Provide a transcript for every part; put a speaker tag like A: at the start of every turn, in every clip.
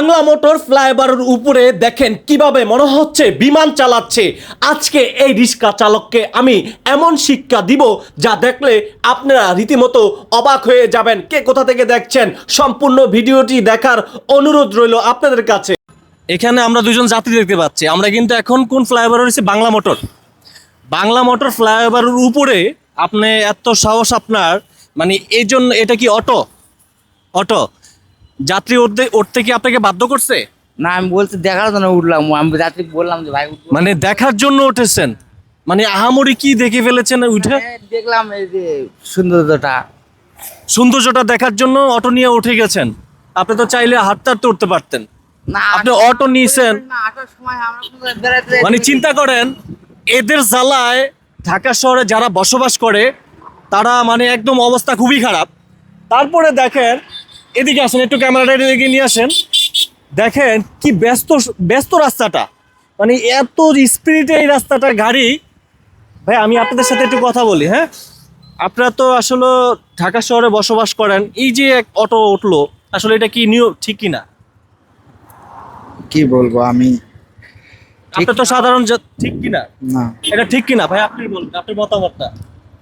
A: Bangla motor ফ্লাইওভারের উপরে দেখেন কীভাবে মনে হচ্ছে বিমান চালাচ্ছে। আজকে এই রিক্সা চালককে আমি এমন শিক্ষা দিব যা দেখলে আপনারা রীতিমতো অবাক হয়ে যাবেন। কে কোথা থেকে দেখছেন? সম্পূর্ণ ভিডিওটি দেখার অনুরোধ রইল আপনাদের কাছে। এখানে আমরা দুজন যাত্রী দেখতে পাচ্ছি। আমরা কিন্তু এখন কোন ফ্লাইওভার রয়েছে? বাংলা মোটর। বাংলা মোটর ফ্লাইওভারের উপরে আপনি এত সাহস আপনার মানে এই জন্য এটা কি অটো? অটো। যাত্রী উঠতে উঠতে কি আপনাকে বাধ্য করছে?
B: না আমি বলছি দেখার জন্য উঠলাম। আমি যাত্রী বললাম যে ভাই উঠবো
A: মানে দেখার জন্য উঠেছেন? মানে আহামরি কি দেখে ফেলেছেন উঠে?
B: হ্যাঁ, দেখলাম এই যে সৌন্দর্যটা।
A: সৌন্দর্যটা দেখার জন্য অটো নিয়ে উঠে গেছেন। আপনি তো চাইলে হাঁটতে হাঁটতে উঠতে পারতেন।
B: না
A: আপনি অটো নিয়েছেন।
B: না আসার সময় আমরা কোথাও বেড়াতে
A: মানে চিন্তা করেন এদের জ্বালায় ঢাকা শহরে যারা বসবাস করে তারা মানে একদম অবস্থা খুবই খারাপ। তারপরে দেখেন এদিকে আসেন একটু ক্যামেরাটা এদিকে নিয়ে আসেন। দেখেন কি ব্যস্ত ব্যস্ত রাস্তাটা। মানে এত স্পিডে এই রাস্তাটা গাড়ি। ভাই আমি আপনাদের সাথে একটু কথা বলি হ্যাঁ? আপনারা তো আসলে ঢাকা শহরে বসবাস করেন এই যে এক অটো উঠল আসলে এটা কি নিয়ম ঠিক কি না
C: কি বলব আমি
A: আপনি তো সাধারণ ঠিক কি না।
C: না
A: এটা ঠিক কি না ভাই আপনি বলুন আপনার মতামতটা।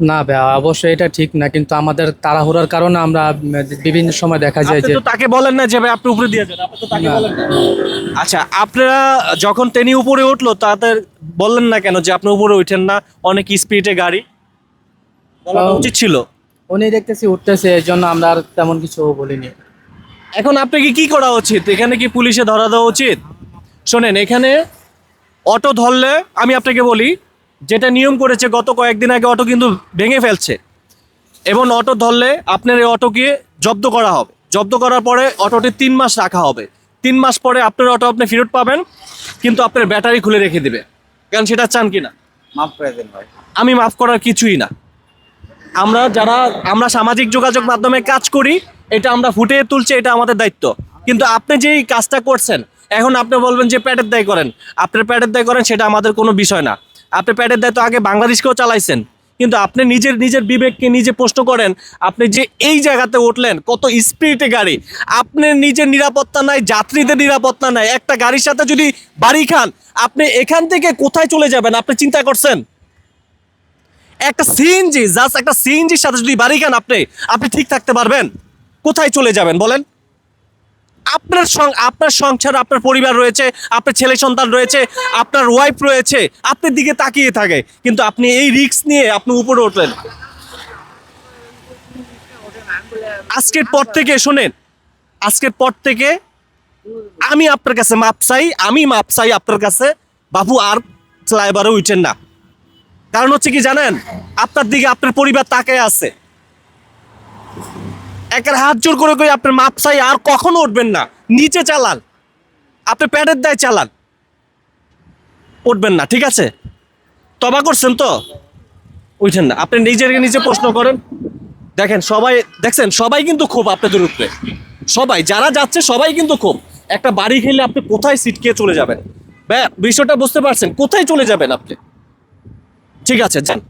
D: না ভাই অবশ্যই এটা ঠিক না কিন্তু আমাদের তাড়াহুড়ার কারণে আমরা বিভিন্ন সময় দেখা যায় যে
A: তাকে বলেন না যে ভাই আপনি উপরে দিয়ে যান আপনি তো তাকে বলেন না। আচ্ছা আপনারা যখন তিনি উপরে উঠল তাদের বললেন না কেন যে আপনি উপরে উঠেন না অনেক স্পিডে গাড়ি?
D: আহ,
A: উচিত ছিল?
D: উনি দেখতেছি উঠতেছে এই জন্য আমরা আর তেমন কিছু বলিনি।
A: এখন আপনাকে কি করা উচিত? এখানে কি পুলিশে ধরা দেওয়া উচিত? শোনেন এখানে অটো ধরলে আমি আপনাকে বলি যেটা নিয়ম করেছে গত কয়েকদিন আগে অটো কিন্তু ভেঙে ফেলছে। এবং অটো ধরলে আপনার এই অটোকে জব্দ করা হবে। জব্দ করার পরে অটোটি তিন মাস রাখা হবে। তিন মাস পরে আপনার অটো আপনি ফেরত পাবেন কিন্তু আপনার ব্যাটারি খুলে রেখে দেবে। কারণ সেটা চান কি না
B: মাফ করে দেন ভাই।
A: আমি মাফ করার কিছুই না। আমরা যারা আমরা সামাজিক যোগাযোগ মাধ্যমে কাজ করি এটা আমরা ফুটিয়ে তুলছি এটা আমাদের দায়িত্ব। কিন্তু আপনি যেই কাজটা করছেন এখন আপনি বলবেন যে প্যাটের দায় করেন। আপনার প্যাটের দায় করেন সেটা আমাদের কোনো বিষয় না। আপনি প্যাডের দায়িত্ব আগে বাংলাদেশকেও চালাইছেন। কিন্তু আপনি নিজের নিজের বিবেককে নিজে প্রশ্ন করেন, আপনি যে এই জায়গাতে উঠলেন, কত স্পিডে গাড়ি আপনার নিজের নিরাপত্তা নাই, যাত্রীদের নিরাপত্তা নাই, একটা গাড়ির সাথে যদি বাড়ি খান, আপনি এখান থেকে কোথায় চলে যাবেন, আপনি চিন্তা করছেন? একটা সিএনজি জাস্ট একটা সিএনজির সাথে যদি বাড়ি খান আপনি আপনি ঠিক থাকতে পারবেন? কোথায় চলে যাবেন বলেন? আপনার সং আপনার সংসার, আপনার পরিবার রয়েছে, আপনার ছেলে সন্তান রয়েছে, আপনার ওয়াইফ রয়েছে, আপনার দিকে তাকিয়ে থাকে। কিন্তু আপনি এই রিক্স নিয়ে আপনি উপরে উঠলেন। আজকের পর থেকে শোনেন, আজকের পর থেকে আমি আপনার কাছে মাপ চাই, আমি মাপ চাই আপনার কাছে। বাবু, আর ফ্লাইওভারে উঠেন না। কারণ হচ্ছে কি জানেন, আপনার দিকে আপনার পরিবার তাকায় আছে। একের হাত জোর করে করে আপনার মাপ চাই, আর কখনো উঠবেন না। নিচে চালান। আপনি প্যাডের দায় চালান। উঠবেন না, ঠিক আছে? তবা করছেন তো? উঠেন না। আপনি নিজের নিজে প্রশ্ন করেন। দেখেন, সবাই, দেখছেন, সবাই কিন্তু খুব আপনাদের উপরে। সবাই, যারা যাচ্ছে, সবাই কিন্তু খুব। একটা বাড়ি খেলে আপনি কোথায় সিটকে চলে যাবেন? বিষয়টা বুঝতে পারছেন, কোথায় চলে যাবেন আপনি? ঠিক আছে, যান।